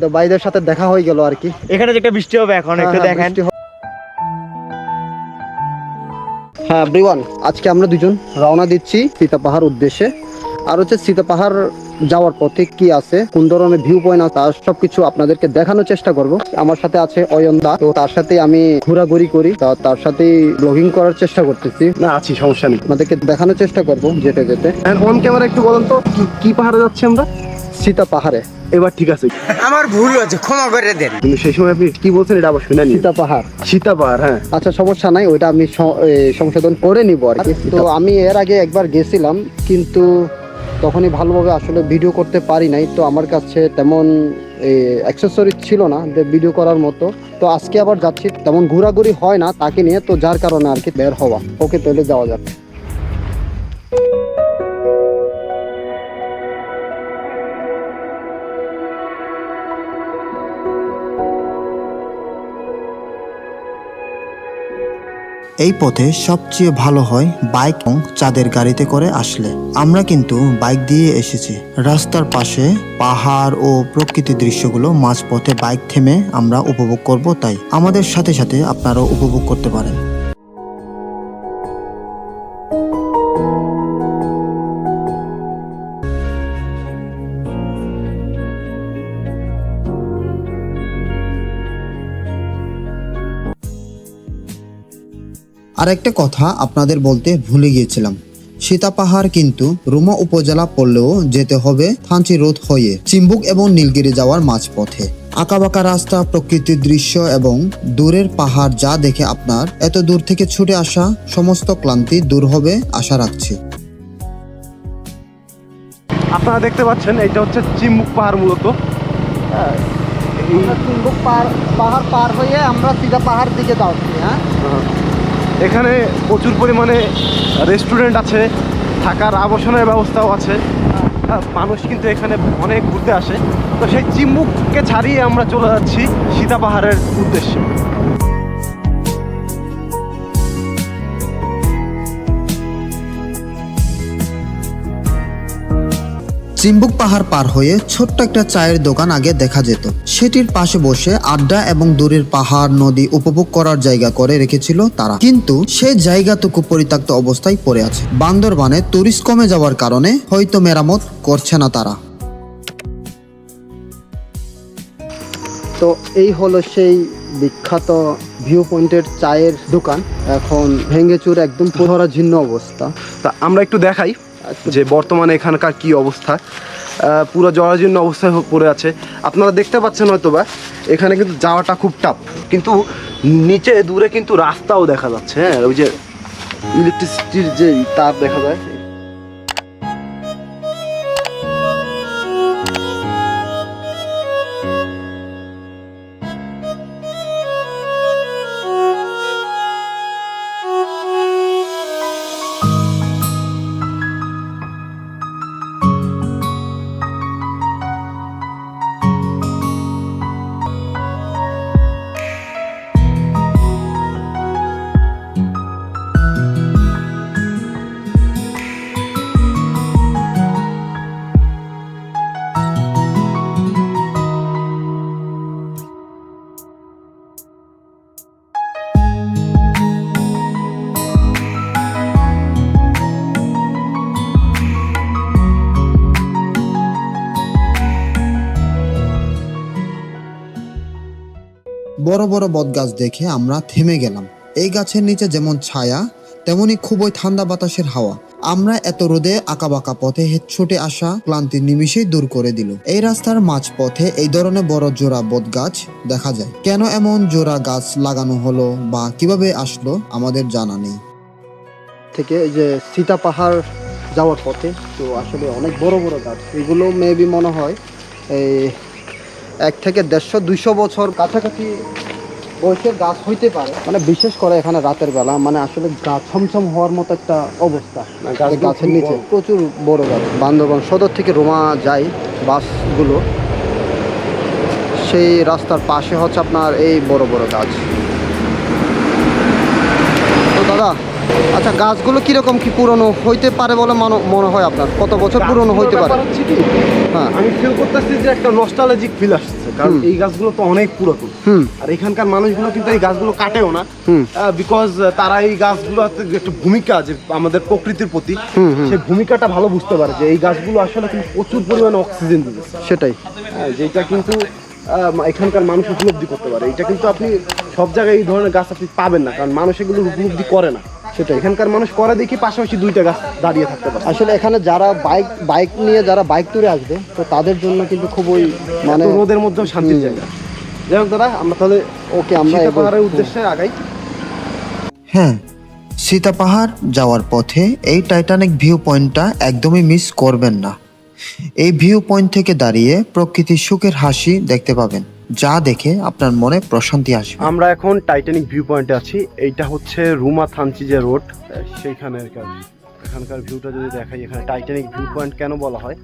তো ভাইদের সাথে দেখা হয়ে গেল আর কি। এখানে যে একটা বৃষ্টি হবে এখন একটু হ্যাঁ, দেখেন। হ্যাঁ ব্রিওয়ান আজকে আমরা দুজন রওনা দিচ্ছি সীতা পাহাড় উদ্দেশ্যে। আর হচ্ছে সীতা পাহাড় যাওয়ার পথে কি আছে কোন ধরনের ভিউ পয়েন্ট আছে তার সবকিছু আপনাদেরকে দেখানোর চেষ্টা করব। আমার সাথে আছে অয়ন্দা তো তার সাথে আমি ঘোরাঘুরি করি তা তার সাথে ব্লগিং করার চেষ্টা করতেছি। না আছি সমস্যা নেই। আপনাদেরকে দেখানোর চেষ্টা করব যেতে যেতে। অন ক্যামেরা একটু বলেন তো কি পাহাড়ে যাচ্ছি আমরা? সীতা পাহাড়ে। এবার ঠিক আছে। আমার ভুল হয়েছে ক্ষমা করে দেন। কিন্তু সেই সময় আপনি কি বলছেন এটা আবার শুনে সীতা পাহাড়। সীতা পাহাড় হ্যাঁ। আচ্ছা সমস্যা নাই ওইটা আমি সংশোধন করে নিব আর কি। তো আমি এর আগে একবার গেছিলাম কিন্তু তখনই ভালোভাবে আসলে ভিডিও করতে পারি নাই। তো আমার কাছে তেমন অ্যাক্সেসরি ছিল না যে ভিডিও করার মতো। তো আজকে আবার যাচ্ছি তেমন ঘোরাঘুরি হয় না তাকে নিয়ে তো যার কারণে আর কি বের হওয়া। ওকে তাহলে যাওয়া যাক। এই পথে সবচেয়ে ভালো হয় বাইক এবং চাঁদের গাড়িতে করে আসলে। আমরা কিন্তু বাইক দিয়ে এসেছি। রাস্তার পাশে পাহাড় ও প্রকৃতির দৃশ্যগুলো মাঝপথে বাইক থেমে আমরা উপভোগ করব তাই। আমাদের সাথে সাথে আপনারাও উপভোগ করতে পারেন। আর একটা কথা আপনাদের বলতে ভুলে গিয়েছিলাম। সীতা পাহাড় কিন্তু রুমা উপজেলা পড়লেও যেতে হবে থানচি রোড হয়ে চিম্বুক এবং নীলগিরি যাওয়ার মাঝপথে। আঁকাবাঁকা রাস্তা প্রকৃতির দৃশ্য এবং দূরের পাহাড় যা দেখে আপনার এত দূর থেকে ছুটে আসা সমস্ত ক্লান্তি দূর হবে আশা রাখছি। আপনারা দেখতে পাচ্ছেন এটা হচ্ছে চিম্বুক পাহাড় মূলত। চিম্বুক পাহাড় পার হয়ে আমরা সীতা পাহাড় দিকে যাচ্ছি হ্যাঁ। এখানে প্রচুর পরিমাণে রেস্টুরেন্ট আছে থাকার আবাসনের ব্যবস্থাও আছে। হ্যাঁ, মানুষ কিন্তু এখানে অনেক ঘুরতে আসে। তো সেই চিম্বুককে ছাড়িয়ে আমরা চলে যাচ্ছি সীতা পাহাড়ের উদ্দেশ্যে। চিম্বুক পাহাড় পার হয়ে ছোট্ট একটা চায়ের দোকান আগে দেখা যেত। সেটির পাশে বসে আড্ডা এবং দূরের পাহাড় নদী উপভোগ করার জায়গা করে রেখেছিল তারা। কিন্তু সেই জায়গাটুকু পরিত্যক্ত অবস্থায় পড়ে আছে। বান্দরবানে টুরিস্ট কমে যাওয়ার কারণে হয়তো মেরামত করছে না তারা। তো এই হলো সেই বিখ্যাত ভিউ পয়েন্টের চায়ের দোকান। এখন ভেঙে চুর একদম পুরোরা জীর্ণ অবস্থা। তা আমরা একটু দেখাই। যে বর্তমানে এখানকার কি অবস্থা পুরো জরাজীর্ণ অবস্থায় পড়ে আছে। আপনারা দেখতে পাচ্ছেন হয়তো বা এখানে কিন্তু যাওয়াটা খুব টাফ কিন্তু নিচে দূরে কিন্তু রাস্তাও দেখা যাচ্ছে হ্যাঁ ওই যে ইলেকট্রিসিটির যে তার দেখা যায় বড় বড় বট গাছ দেখে আমরা থেমে গেলাম। এই গাছের নিচে যেমন ছায়া, তেমনি খুবই ঠান্ডা বাতাসের হাওয়া। আমরা এত রোদে আঁকাবাঁকা পথে ছুটে আসা ক্লান্তি নিমিষেই দূর করে দিল। এই রাস্তার মাঝ পথে এই ধরনের বড় জোড়া বট গাছ দেখা যায়। কেন এমন জোড়া গাছ লাগানো হলো বা কীভাবে আসলো আমাদের জানা নেই। থেকে এই যে সীতা পাহাড় যাওয়ার পথে, তো আসলে অনেক বড় বড় গাছ। এগুলো মেবি মনে হয় এই এক থেকে দেড়শো দুইশো বছর কাছাকাছি বয়সের গাছ হইতে পারে। মানে বিশেষ করে এখানে রাতের বেলা মানে আসলে গাছ ছমছম হওয়ার মতো একটা অবস্থা। গাছের নিচে প্রচুর বড় গাছ। বান্দরবান সদর থেকে রোমা যায় বাসগুলো। সেই রাস্তার পাশে হচ্ছে আপনার এই বড় বড় গাছ তো দাদা আচ্ছা গাছগুলো কীরকম কি পুরনো হইতে পারে বলে মনে- মনে হয় আপনার? কত বছর পুরনো হইতে পারে? হ্যাঁ। আমি ফিল করতেছি যে একটা নস্টালজিক ফিল আসছে কারণ এই গাছগুলো তো অনেক পুরাতন। আর এখানকার মানুষগুলো কিন্তু এই গাছগুলো কাটেও না। বিকজ তারা এই গাছগুলো একটা ভূমিকা যে আমাদের প্রকৃতির প্রতি। সেই ভূমিকাটা ভালো বুঝতে পারে যে এই গাছগুলো আসলে কিন্তু প্রচুর পরিমাণে অক্সিজেন দিতেছে। সেটাই। হ্যাঁ, যেটা কিন্তু এখানকার মানুষ উপলব্ধি করতে পারে। এটা কিন্তু আপনি সব জায়গায় এই ধরনের গাছ আপনি পাবেন না কারণ মানুষ এগুলো উপলব্ধি করে না। সেটা এখানকার মানুষ করে দেখি পাশাপাশি দুইটা গাছ দাঁড়িয়ে থাকতে পারে। আসলে এখানে যারা বাইক বাইক নিয়ে যারা বাইক ট্যুরে আসবে তো তাদের জন্য কিন্তু খুবই মানে মানে রোদের মধ্যেও শান্তির জায়গা। যাই হোক দাদা আমরা তাহলে ওকে আমরা পাহাড়ের উদ্দেশ্যে আগাই। হ্যাঁ সীতা পাহাড় যাওয়ার পথে এই টাইটানিক ভিউ পয়েন্টটা একদমই মিস করবেন না। এই ভিউ পয়েন্ট থেকে দাঁড়িয়ে প্রকৃতির সুখের হাসি দেখতে পাবেন। যা দেখে আপনার মনে প্রশান্তি আসবে। আমরা এখন টাইটানিক ভিউ পয়েন্টে আছি। এইটা হচ্ছে রুমা থানচি যে রোড সেইখানের আর এখানকার ভিউটা যদি দেখাই, এখানে টাইটানিক ভিউ পয়েন্ট কেন বলা হয়?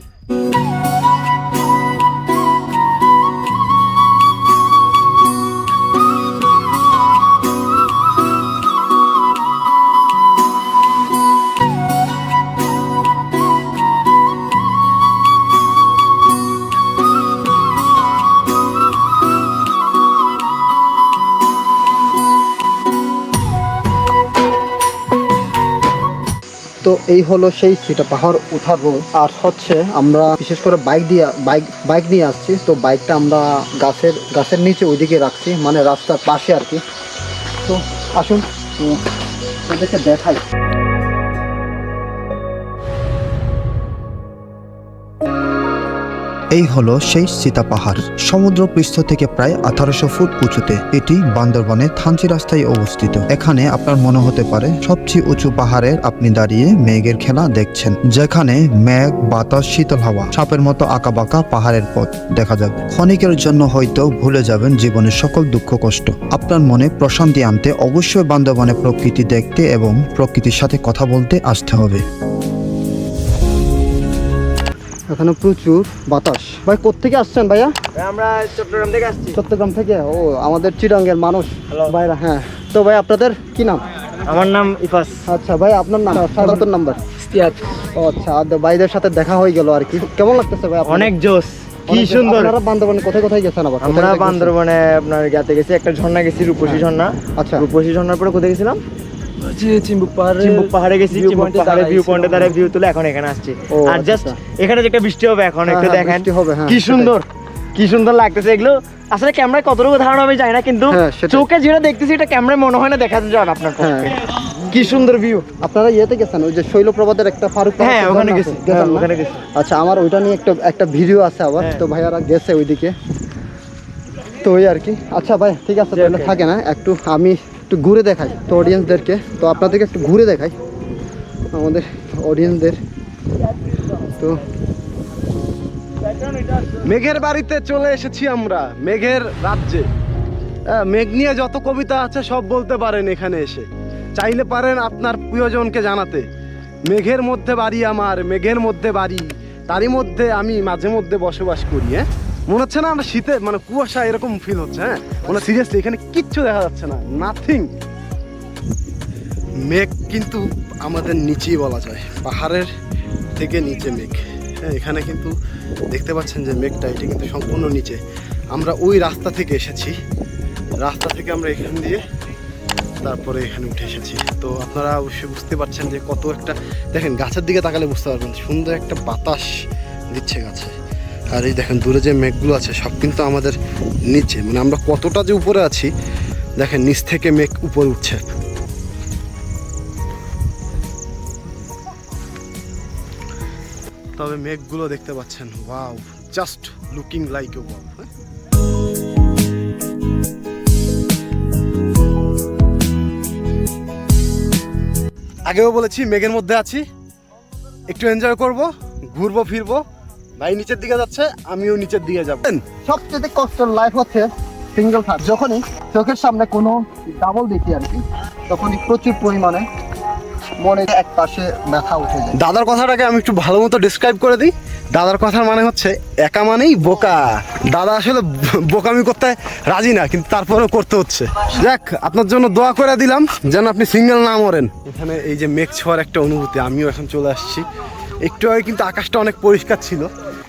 এই হলো সেই সিটা পাহাড় উঠার রোড আর হচ্ছে আমরা বিশেষ করে বাইক দিয়ে বাইক বাইক নিয়ে আসছি। তো বাইকটা আমরা গাছের গাছের নিচে ওইদিকে রাখছি মানে রাস্তার পাশে আর কি। তো আসুন তো দেখাই। এই হলো সেই সীতা পাহাড়। সমুদ্র পৃষ্ঠ থেকে প্রায় আঠারোশো ফুট উঁচুতে এটি বান্দরবানে থানচি রাস্তায় অবস্থিত। এখানে আপনার মনে হতে পারে সবচেয়ে উঁচু পাহাড়ের আপনি দাঁড়িয়ে মেঘের খেলা দেখছেন, যেখানে মেঘ, বাতাস, শীতল হাওয়া, সাপের মতো আঁকা বাঁকা পাহাড়ের পথ দেখা যাবে ক্ষণিকের জন্য হয়তো ভুলে যাবেন জীবনের সকল দুঃখ, কষ্ট। আপনার মনে প্রশান্তি আনতে অবশ্যই বান্দরবানে প্রকৃতি দেখতে এবং প্রকৃতির সাথে কথা বলতে আসতে হবে। এখানে প্রচুর বাতাস। ভাই কোত্থেকে আসছেন ভাইয়া? আমরা চট্টগ্রাম থেকে আসছি। চট্টগ্রাম থেকে? ও আমাদের চিরাঙ্গের মানুষ. ভাইরা হ্যাঁ। তো ভাই আপনাদের কি নাম? আমার নাম ইফাস। আচ্ছা ভাই আপনার নাম? সারাতর নাম্বার। ও আচ্ছা আর ভাইদের সাথে দেখা হয়ে গেল আর কি। কেমন লাগতেছে ভাই অনেক জোস কি সুন্দর। আপনারা বান্দরবানে কোথায় কোথায় গেছেন আবার? আমরা বান্দরবনে আপনার গাতে গেছি একটা ঝর্ণা গেছি রূপসী ঝর্ণা। আচ্ছা। রূপসী ঝর্ণার পরে কোথায় গেছিলাম? চিম্বুক পাহাড়ে চিম্বুক পাহাড়ে গেছি চিম্বুক পাহাড়ে ভিউ পয়েন্টে দাঁড়ায় ভিউ তুলে এখন এখানে আসছি। আর জাস্ট। এখানে যে বৃষ্টি হবে এখন একটু দেখেন। বৃষ্টি হবে, কি সুন্দর কি সুন্দর লাগতেছে এগুলো। আসলে ক্যামেরায় কতটুকু ধারণা আমি জানি না কিন্তু হ্যাঁ, চোখে যেটা দেখতেছি এটা ক্যামেরায় মনে হয় না দেখা যায় আপনার হ্যাঁ। কি সুন্দর ভিউ আপনারা ইয়েতে গেছেন ওই যে শৈলপ্রপাতের একটা ফারুক হ্যাঁ ওখানে গেছি গেছেন না? ওখানে গেছি। আচ্ছা আমার ওইটা নিয়ে একটা একটা ভিডিও আছে আবার হ্যাঁ। তো ভাইয়ারা গেছে ওইদিকে। তো ওই আর কি। আচ্ছা ভাই ঠিক আছে তাহলে থাকে না একটু আমি একটু ঘুরে দেখাই তো অডিয়েন্সদেরকে তো আপনাদেরকে একটু ঘুরে দেখাই আমাদের অডিয়েন্সদের তো মেঘের বাড়িতে চলে এসেছি আমরা মেঘের রাজ্যে। হ্যাঁ, মেঘ নিয়ে যত কবিতা আছে সব বলতে পারেন এখানে এসে। চাইলে পারেন আপনার প্রিয়জনকে জানাতে। মেঘের মধ্যে বাড়ি আমার মেঘের মধ্যে বাড়ি তারই মধ্যে আমি মাঝে মধ্যে বসবাস করি হ্যাঁ? মনে হচ্ছে না আমরা শীতে মানে কুয়াশা এরকম ফিল হচ্ছে হ্যাঁ? মানে সিরিয়াসলি এখানে কিচ্ছু দেখা যাচ্ছে না নাথিং মেঘ কিন্তু আমাদের নিচেই বলা যায়, পাহাড়ের থেকে নিচে মেঘ। হ্যাঁ এখানে কিন্তু দেখতে পাচ্ছেন যে মেঘটা, এটা কিন্তু সম্পূর্ণ নিচে। আমরা ওই রাস্তা থেকে এসেছি, রাস্তা থেকে আমরা এখান দিয়ে তারপরে এখানে উঠে এসেছি। তো আপনারা অবশ্যই বুঝতে পারছেন যে কত একটা, দেখেন, গাছের দিকে তাকালে বুঝতে পারবেন, সুন্দর একটা বাতাস দিচ্ছে গাছে। আর এই দেখেন, দূরে যে মেঘগুলো আছে, সব কিন্তু আমাদের নিচে। মানে আমরা কতটা যে উপরে আছি, দেখেন, নিচ থেকে মেঘ উপরে উঠছে। তবে মেঘগুলো দেখতে পাচ্ছেন wow just looking like a wow আগেও বলেছি, মেঘের মধ্যে আছি, একটু এনজয় করব, ঘুরবো, ফিরবো। ভাই নিচের দিকে যাচ্ছে আমিও নিচের দিকে যাব। সবচেয়ে কষ্টের লাইফ হচ্ছে সিঙ্গেল থার্ড যখনই চোখের সামনে কোনো ডাবল দেখি আর কি তখনই প্রচুর পরিমাণে মনে এক পাশে ব্যথা উঠে যায়। দাদার কথাটাকে আমি একটু ভালো মতো ডিসক্রাইব করে দিই। দাদার কথার মানে হচ্ছে একা মানেই বোকা। দাদা আসলে বোকামি করতে রাজি না কিন্তু তারপরেও করতে হচ্ছে। যাক আপনার জন্য দোয়া করে দিলাম যেন আপনি সিঙ্গেল না মরেন। এখানে এই যে মেঘ ছোঁয়ার একটা অনুভূতি আমিও এখন চলে আসছি। একটু আগে কিন্তু আকাশটা অনেক পরিষ্কার ছিল।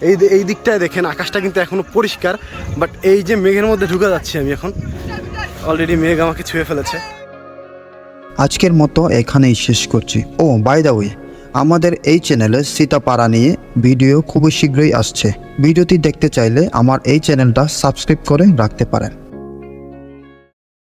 এই এই দিকটায় দেখেন, আকাশটা কিন্তু এখনও পরিষ্কার বাট এই যে মেঘের মধ্যে ঢুকে যাচ্ছি আমি এখন। অলরেডি মেঘ আমাকে ছুঁয়ে ফেলেছে। আজকের মতো এখানেই শেষ করছি। ও বাই দ্য ওয়ে আমাদের এই চ্যানেলে সীতাপাড়া নিয়ে ভিডিও খুবই শীঘ্রই আসছে। ভিডিওটি দেখতে চাইলে আমার এই চ্যানেলটা সাবস্ক্রাইব করে রাখতে পারেন।